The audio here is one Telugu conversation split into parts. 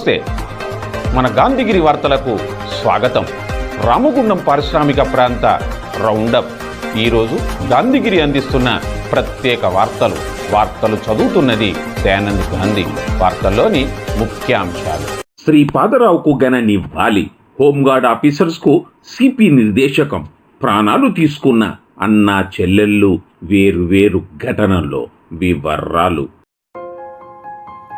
నమస్తే. మన గాంధీగిరి వార్తలకు స్వాగతం. రామగుండం పారిశ్రామిక ప్రాంత రౌండప్. ఈరోజు గాంధీగిరి అందిస్తున్న ప్రత్యేక వార్తలు. వార్తలు చదువుతున్నది దయానంద్ గాంధీ. వార్తల్లోని ముఖ్యాంశాలు. శ్రీపాదరావుకు ఘన నివ్వాలి హోంగార్డ్ ఆఫీసర్స్కు సిపి నిర్దేశకం. ప్రాణాలు తీసుకున్న అన్నా చెల్లెళ్ళు వేరు వేరు ఘటనల్లో వివరాలు.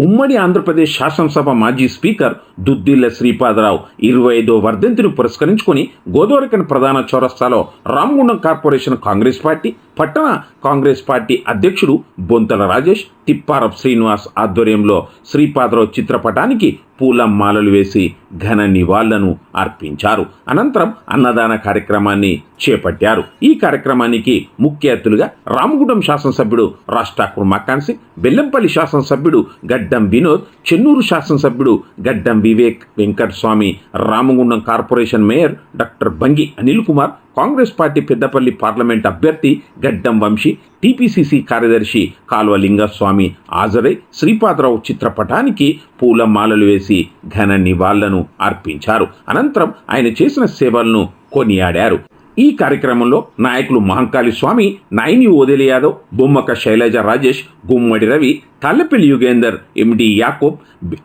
ఉమ్మడి ఆంధ్రప్రదేశ్ శాసనసభ మాజీ స్పీకర్ దుద్దిల్ల శ్రీపాదరావు ఇరవై ఐదో వర్ధంతిని పురస్కరించుకొని గోదావరికన్ ప్రధాన చౌరస్తాలో రామగుండం కార్పొరేషన్ కాంగ్రెస్ పార్టీ పట్టణ కాంగ్రెస్ పార్టీ అధ్యక్షుడు బొంతల రాజేష్ తిప్పారప్ శ్రీనివాస్ ఆధ్వర్యంలో శ్రీపాదరావు చిత్రపటానికి పూల మాలలు వేసి ఘన నివాళులను అర్పించారు. అనంతరం అన్నదాన కార్యక్రమాన్ని చేపట్టారు. ఈ కార్యక్రమానికి ముఖ్య అతిథులుగా రామగుండం శాసనసభ్యుడు రాష్ట్రాకుర్ మక్కాన్సి బెల్లంపల్లి శాసనసభ్యుడు గడ్డం వినోద్ చెన్నూరు శాసనసభ్యుడు Gaddam Vivek Venkataswamy Ramagundam corporation mayor doctor Bangi Anil Kumar Congress party Peddapalli parliament అభ్యర్థి గడ్డం వంశీ టీపీసీసీ కార్యదర్శి కాల్వ లింగస్వామి హాజరై శ్రీపాదరావు చిత్రపటానికి పూల మాలలు వేసి ఘన నివాళులను అర్పించారు. అనంతరం ఆయన చేసిన సేవలను కొనియాడారు. ఈ కార్యక్రమంలో నాయకులు మహంకాళి స్వామి నైని ఓదెలి యాదవ్ బొమ్మక శైలజ రాజేష్ గుమ్మడి రవి తల్లపల్లి యుగేందర్ ఎండి యాకోబ్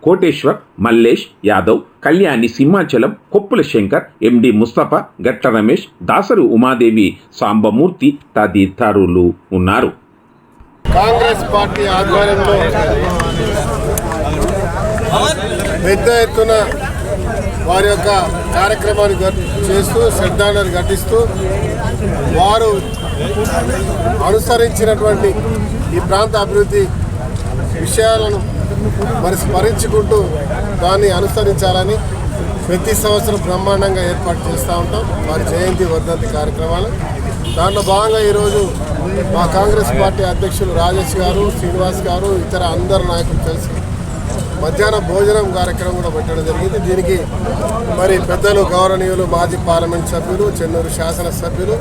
కోటేశ్వర్ మల్లేష్ యాదవ్ కళ్యాణి సింహాచలం కొప్పుల శంకర్ ఎండి ముస్తఫా గట్ల రమేష్ దాసరి ఉమాదేవి సాంబమూర్తి తదితరులు ఉన్నారు. కాంగ్రెస్ పార్టీ ఆధ్వర్యంలో పెద్ద ఎత్తున వారి యొక్క కార్యక్రమాన్ని చేస్తూ శ్రద్ధాంజలి ఘటిస్తూ వారు అనుసరించినటువంటి ఈ ప్రాంత అభివృద్ధి విషయాలను మరి స్మరించుకుంటూ దాన్ని అనుసరించాలని ప్రతి సంవత్సరం బ్రహ్మాండంగా ఏర్పాటు చేస్తూ ఉంటాం. వారి జయంతి వర్ధంతి కార్యక్రమాలు. దాంట్లో భాగంగా ఈరోజు మా కాంగ్రెస్ పార్టీ అధ్యక్షులు రాజేష్ గారు శ్రీనివాస్ గారు ఇతర అందరు నాయకులు కలిసి మధ్యాహ్నం భోజనం కార్యక్రమం కూడా పెట్టడం జరిగింది. దీనికి మరి పెద్దలు గౌరవనీయులు మాజీ పార్లమెంట్ సభ్యులు చెన్నూరు శాసనసభ్యులు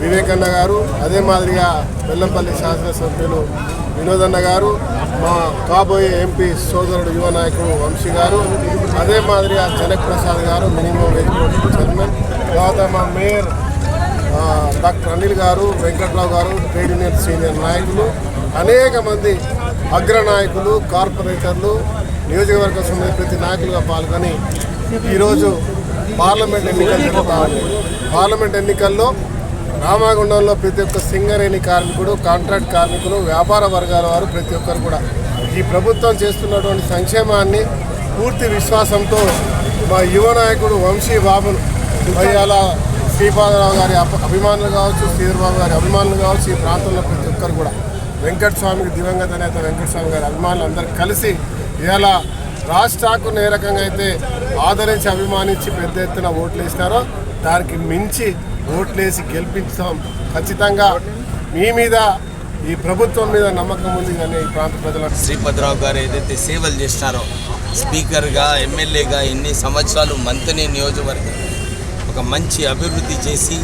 వివేకన్న గారు అదే మాదిరిగా బెల్లంపల్లి శాసనసభ్యులు వినోదన్న గారు మా కాబోయే ఎంపీ సోదరుడు యువ నాయకుడు వంశీ గారు అదే మాదిరిగా జనక్ ప్రసాద్ గారు మినిమం వేజ్ చైర్మన్ తర్వాత మా మేయర్ డాక్టర్ అనిల్ గారు వెంకట్రావు గారు ట్రేడ్ యూనియన్ సీనియర్ నాయకులు అనేక మంది అగ్ర నాయకులు కార్పొరేటర్లు నియోజకవర్గ సంబంధించిన ప్రతి నాయకులుగా పాల్గొని ఈరోజు పార్లమెంట్ ఎన్నికలు జరుగుతా పార్లమెంట్ ఎన్నికల్లో రామాగుండంలో ప్రతి ఒక్క సింగరేణి కార్మికుడు కాంట్రాక్ట్ కార్మికులు వ్యాపార వర్గాల వారు ప్రతి ఒక్కరు కూడా. ఈ ప్రభుత్వం చేస్తున్నటువంటి సంక్షేమాన్ని పూర్తి విశ్వాసంతో మా యువ నాయకుడు వంశీ బాబును మరి శ్రీపాదరావు గారి అభిమానులు కావచ్చు శ్రీధర్బాబు గారి అభిమానులు కావచ్చు ఈ ప్రాంతంలో ప్రతి ఒక్కరు కూడా. వెంకట స్వామికి దివంగత నేత వెంకట స్వామి గారి అభిమానులు అందరూ కలిసి ఇలా రాజ్ ఠాకూర్ని ఏ రకంగా అయితే ఆదరించి అభిమానించి పెద్ద ఎత్తున ఓట్లు వేసినారో దానికి మించి ఓట్లేసి గెలిపించాం ఖచ్చితంగా మీ మీద ఈ ప్రభుత్వం మీద నమ్మకం ఉంది కానీ ఈ ప్రాంత ప్రజలకు శ్రీపతిరావు గారు ఏదైతే సేవలు చేస్తారో స్పీకర్గా ఎమ్మెల్యేగా ఎన్ని సంవత్సరాలు మంత్రి నియోజకవర్గం ఒక మంచి అభివృద్ధి చేసి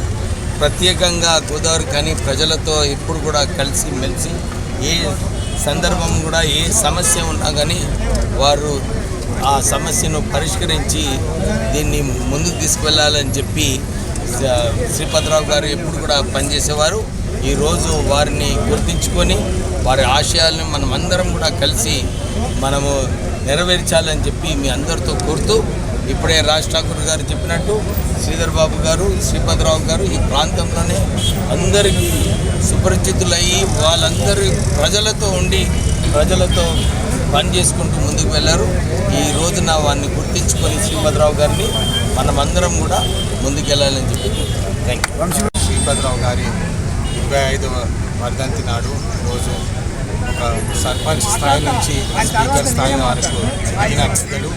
ప్రత్యేకంగా గోదావరి కానీ ప్రజలతో ఎప్పుడు కూడా కలిసి మెలిసి ఏ సందర్భం కూడా ఏ సమస్య ఉన్నా కానీ వారు ఆ సమస్యను పరిష్కరించి దీన్ని ముందుకు తీసుకువెళ్ళాలని చెప్పి శ్రీపతిరావు గారు ఎప్పుడు కూడా పనిచేసేవారు. ఈరోజు వారిని గుర్తించుకొని వారి ఆశయాలను మనం అందరం కూడా కలిసి మనము నెరవేర్చాలని చెప్పి మీ అందరితో కోరుతూ ఇప్పుడే రాజ్ ఠాకూర్ గారు చెప్పినట్టు శ్రీధర్ బాబు గారు శ్రీపతిరావు గారు ఈ ప్రాంతంలోనే అందరికీ సుపరిచితులయ్యి వాళ్ళందరూ ప్రజలతో ఉండి ప్రజలతో పని చేసుకుంటూ ముందుకు వెళ్ళారు. ఈ రోజున వారిని గుర్తించుకొని శ్రీపతిరావు గారిని మనమందరం కూడా ముందుకెళ్ళాలని చెప్పి థ్యాంక్ యూ శ్రీపతిరావు గారి ఇరవై ఐదవ వర్ధంతి నాడు రోజు ఒక సర్పంచ్ స్థాయి నుంచి స్పీకర్ స్థాయి వరకు ఎదిగిన పెద్దలు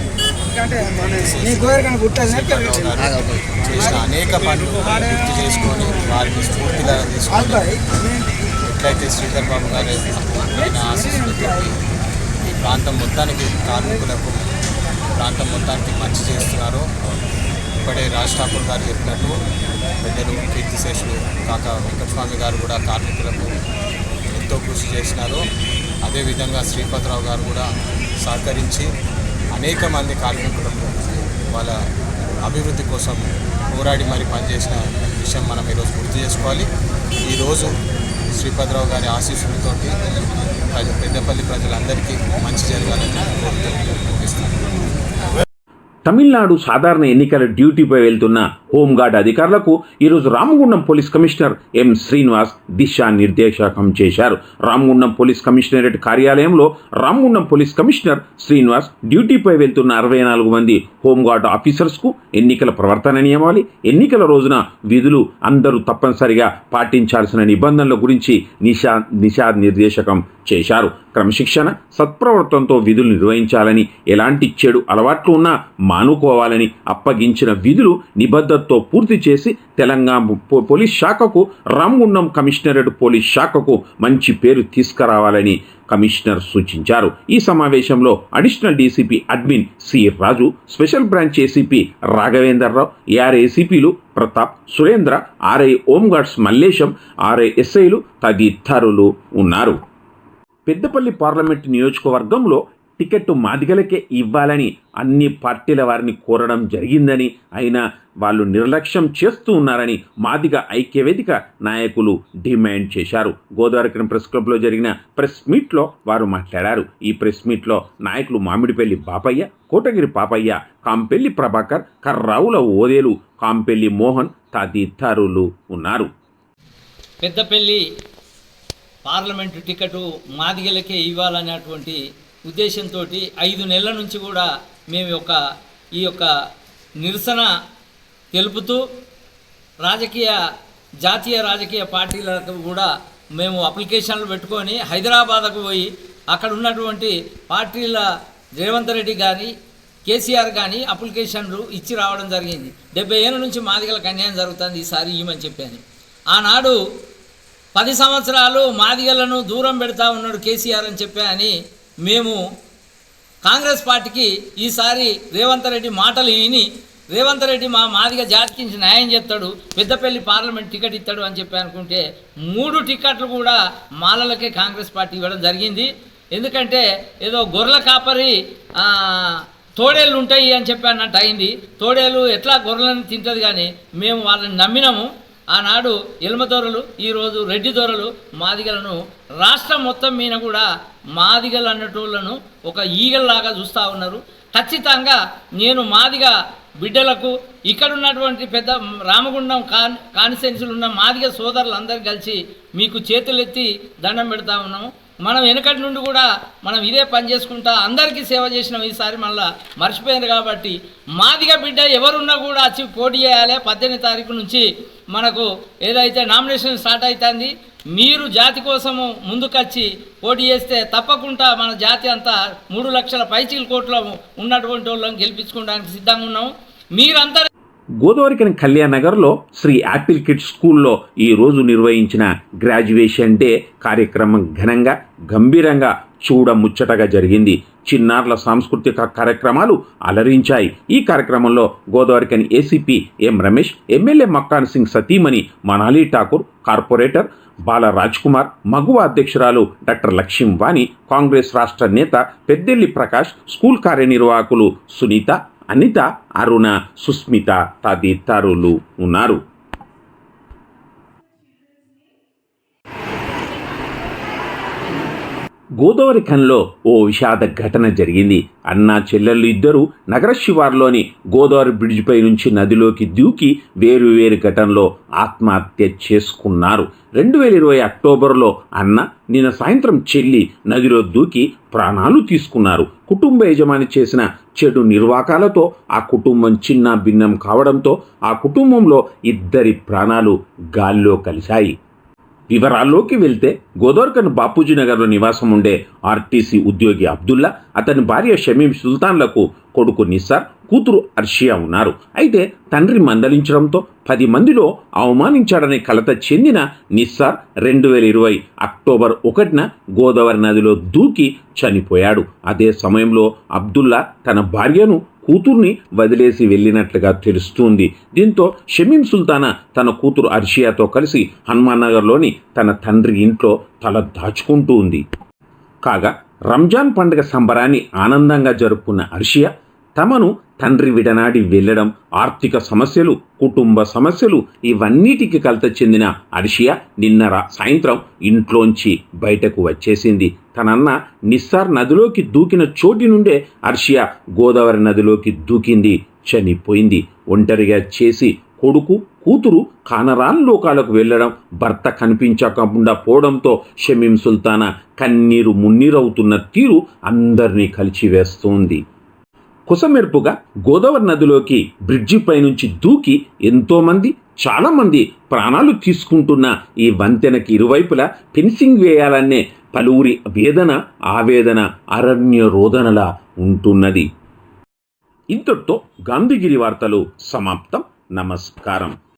చేసిన అనేక పనులు గుర్తు చేసుకొని వారిని స్ఫూర్తిగా తీసుకొని ఎట్లయితే శ్రీధర్ బాబు గారు ఆశీస్సులతో ఈ ప్రాంతం మొత్తానికి కార్మికులకు ప్రాంతం మొత్తానికి మంచి చేస్తున్నారో ఇప్పుడే రాజ్ ఠాకూర్ గారు చెప్పినట్టు పెద్దలు కీర్తిశేషులు కాక వెంకటస్వామి గారు కూడా కార్మికులకు ఎంతో కృషి చేసినారు. అదేవిధంగా శ్రీపతిరావు గారు కూడా సహకరించి అనేక మంది కార్మికులు వాళ్ళ అభివృద్ధి కోసం పోరాడి మరి పనిచేసిన విషయం మనం ఈరోజు గుర్తు చేసుకోవాలి. ఈరోజు శ్రీపతిరావు గారి ఆశీస్సులతో ప్రజ పెద్దపల్లి ప్రజలందరికీ మంచి జరగాలని కోరుతూ తమిళనాడు సాధారణ ఎన్నికల డ్యూటీపై వెళ్తున్న హోంగార్డ్ అధికారులకు ఈరోజు Ramagundam police commissioner M Srinivas దిశానిర్దేశకం చేశారు. రామగుండం పోలీస్ కమిషనరేట్ కార్యాలయంలో రామగుండం పోలీస్ కమిషనర్ శ్రీనివాస్ డ్యూటీపై వెళ్తున్న అరవై నాలుగు మంది హోంగార్డ్ ఆఫీసర్స్కు ఎన్నికల ప్రవర్తన నియమావళి ఎన్నికల రోజున విధులు అందరూ తప్పనిసరిగా పాటించాల్సిన నిబంధనల గురించి నిశా నిర్దేశకం చేశారు. క్రమశిక్షణ సత్ప్రవర్తనతో విధులు నిర్వహించాలని ఎలాంటి చెడు అలవాట్లు ఉన్నా మానుకోవాలని అప్పగించిన విధులు నిబద్ధతతో పూర్తి చేసి తెలంగాణ పోలీస్ శాఖకు రామగుండం కమిషనరేట్ పోలీస్ శాఖకు మంచి పేరు తీసుకురావాలని కమిషనర్ సూచించారు. ఈ సమావేశంలో additional DCP admin C. Raju special branch ACP Raghavender Rao AR ఏసీపీలు Pratap Surendra RI home guards Mallesham RI ఎస్ఐలు తదితరులు ఉన్నారు. పెద్దపల్లి పార్లమెంట్ నియోజకవర్గంలో టికెట్ మాదిగలకే ఇవ్వాలని అన్ని పార్టీల వారిని కోరడం జరిగిందని అయినా వాళ్ళు నిర్లక్ష్యం చేస్తూ ఉన్నారని మాదిగ ఐక్యవేదిక నాయకులు డిమాండ్ చేశారు. గోదావరి ప్రెస్ క్లబ్లో జరిగిన ప్రెస్ మీట్లో వారు మాట్లాడారు. ఈ ప్రెస్ మీట్లో నాయకులు మామిడిపల్లి బాపయ్య కోటగిరి పాపయ్య కాంపెల్లి ప్రభాకర్ కర్రావుల ఓదేలు కాంపెల్లి మోహన్ తదితరులు ఉన్నారు. పెద్దపల్లి పార్లమెంటు టికెట్ మాదిగలకే ఇవ్వాలనేటువంటి ఉద్దేశంతో ఐదు నెలల నుంచి కూడా మేము యొక్క ఈ యొక్క నిరసన తెలుపుతూ రాజకీయ జాతీయ రాజకీయ పార్టీలకు కూడా మేము అప్లికేషన్లు పెట్టుకొని హైదరాబాద్కు పోయి అక్కడ ఉన్నటువంటి పార్టీల రేవంత్ రెడ్డి కానీ కేసీఆర్ కానీ అప్లికేషన్లు ఇచ్చి రావడం జరిగింది. డెబ్బై ఏళ్ళ నుంచి మాదిగలకు అన్యాయం జరుగుతుంది ఈసారి ఇవ్వమని చెప్పాను. ఆనాడు పది సంవత్సరాలు మాదిగలను దూరం పెడతా ఉన్నాడు కేసీఆర్ అని చెప్పా అని మేము కాంగ్రెస్ పార్టీకి ఈసారి రేవంత్ రెడ్డి మాటలు విని రేవంత్ రెడ్డి మా మాదిగా జాతికించి న్యాయం చేస్తాడు పెద్దపల్లి పార్లమెంట్ టికెట్ ఇస్తాడు అని చెప్పి అనుకుంటే మూడు టికెట్లు కూడా మాలలకే కాంగ్రెస్ పార్టీ ఇవ్వడం జరిగింది. ఎందుకంటే ఏదో గొర్రెల కాపరి తోడేళ్ళు ఉంటాయి అని చెప్పి అన్నట్టు అయింది. తోడేళ్ళు ఎట్లా గొర్రెలను తింటుంది కానీ మేము వాళ్ళని నమ్మినాము. ఆనాడు ఎల్మదొరలు ఈరోజు రెడ్డి దొరలు మాదిగలను రాష్ట్రం మొత్తం మీద కూడా మాదిగలు అన్నటోళ్ళను ఒక ఈగల్లాగా చూస్తూ ఉన్నారు. ఖచ్చితంగా నేను మాదిగ బిడ్డలకు ఇక్కడ ఉన్నటువంటి పెద్ద రామగుండం కాన్ కాన్స్టిట్యున్సీలు ఉన్న మాదిగ సోదరులందరూ కలిసి మీకు చేతులెత్తి దండం పెడతా ఉన్నాము. మనం వెనకటి నుండి కూడా మనం ఇదే పని చేసుకుంటా అందరికీ సేవ చేసినాం ఈసారి మళ్ళా మర్చిపోయింది కాబట్టి మాదిగా బిడ్డ ఎవరున్నా కూడా వచ్చి పోటీ చేయాలి. పద్దెనిమిది తారీఖు నుంచి మనకు ఏదైతే నామినేషన్ స్టార్ట్ అవుతుంది మీరు జాతి కోసము ముందుకొచ్చి పోటీ చేస్తే తప్పకుండా మన జాతి అంతా మూడు లక్షల పైచీల కోట్ల ఉన్నటువంటి వాళ్ళని గెలిపించుకోవడానికి సిద్ధంగా ఉన్నాము. మీరంతా గోదావరికని కళ్యాణ్ నగర్లో శ్రీ యాపిల్ కిడ్స్ స్కూల్లో ఈ రోజు నిర్వహించిన గ్రాడ్యుయేషన్ డే కార్యక్రమం ఘనంగా గంభీరంగా చూడ ముచ్చటగా జరిగింది. చిన్నారుల సాంస్కృతిక కార్యక్రమాలు అలరించాయి. ఈ కార్యక్రమంలో Godavarikhani ACP M Ramesh MLA Makkan Singh సతీమణి మనాలి ఠాకూర్ కార్పొరేటర్ బాల రాజ్ కుమార్ మగువ అధ్యక్షురాలు డాక్టర్ లక్ష్మీవాణి కాంగ్రెస్ రాష్ట్ర నేత పెద్దెల్లి ప్రకాష్ స్కూల్ కార్యనిర్వాహకులు సునీత అనిత అరుణ సుస్మిత తదితరులు ఉన్నారు. గోదావరి ఖన్లో ఓ విషాద ఘటన జరిగింది. అన్న చెల్లెళ్ళు ఇద్దరు నగర శివార్లోని గోదావరి బ్రిడ్జిపై నుంచి నదిలోకి దూకి వేరు వేరు ఘటనలో ఆత్మహత్య చేసుకున్నారు. రెండు వేల ఇరవై అక్టోబర్లో అన్న నిన్న సాయంత్రం చెల్లి నదిలో దూకి ప్రాణాలు తీసుకున్నారు. కుటుంబ యజమాని చేసిన చెడు నిర్వాకాలతో ఆ కుటుంబం చిన్న భిన్నం కావడంతో ఆ కుటుంబంలో ఇద్దరి ప్రాణాలు గాల్లో కలిశాయి. వివరాల్లోకి వెళ్తే గోదోర్కన్ బాపూజీ నగర్లో నివాసం ఉండే ఆర్టీసీ ఉద్యోగి అబ్దుల్లా అతని భార్య షమీం సుల్తాన్లకు కొడుకు నిస్సార్ కూతురు అర్షియా ఉన్నారు. అయితే తండ్రి మందలించడంతో పది మందిలో అవమానించాడనే కలత చెందిన నిస్సార్ రెండు వేల ఇరవై అక్టోబర్ ఒకటిన గోదావరి నదిలో దూకి చనిపోయాడు. అదే సమయంలో అబ్దుల్లా తన భార్యను కూతుర్ని వదిలేసి వెళ్ళినట్లుగా తెలుస్తుంది. దీంతో షమీం సుల్తానా తన కూతురు అర్షియాతో కలిసి హనుమాన్ నగర్లోని తన తండ్రి ఇంట్లో తల దాచుకుంటూ ఉంది కాగా రంజాన్ పండుగ సంబరాన్ని ఆనందంగా జరుపుకున్న అర్షియా తమను తండ్రి విడనాడి వెళ్ళడం ఆర్థిక సమస్యలు కుటుంబ సమస్యలు ఇవన్నిటికి కలత చెందిన అర్షియా నిన్న సాయంత్రం ఇంట్లోంచి బయటకు వచ్చేసింది. తనన్న నిస్సార్ నదిలోకి దూకిన చోటి నుండే అర్షియా గోదావరి నదిలోకి దూకింది చనిపోయింది. ఒంటరిగా చేసి కొడుకు కూతురు కానరాన్ లోకాలకు వెళ్ళడం భర్త కనిపించకుండా పోవడంతో షమీం సుల్తానా కన్నీరు మున్నీరవుతున్న తీరు అందరినీ కలిచివేస్తోంది. కుసమెరుపుగా గోదావరి నదిలోకి బ్రిడ్జి పైనుంచి దూకి ఎంతోమంది చాలామంది ప్రాణాలు తీసుకుంటున్న ఈ వంతెనకి ఇరువైపులా ఫెన్సింగ్ వేయాలనే పలువురి వేదన ఆవేదన అరణ్య రోదనలా ఉంటున్నది. ఇంతటితో గాంధీగిరి వార్తలు సమాప్తం. నమస్కారం.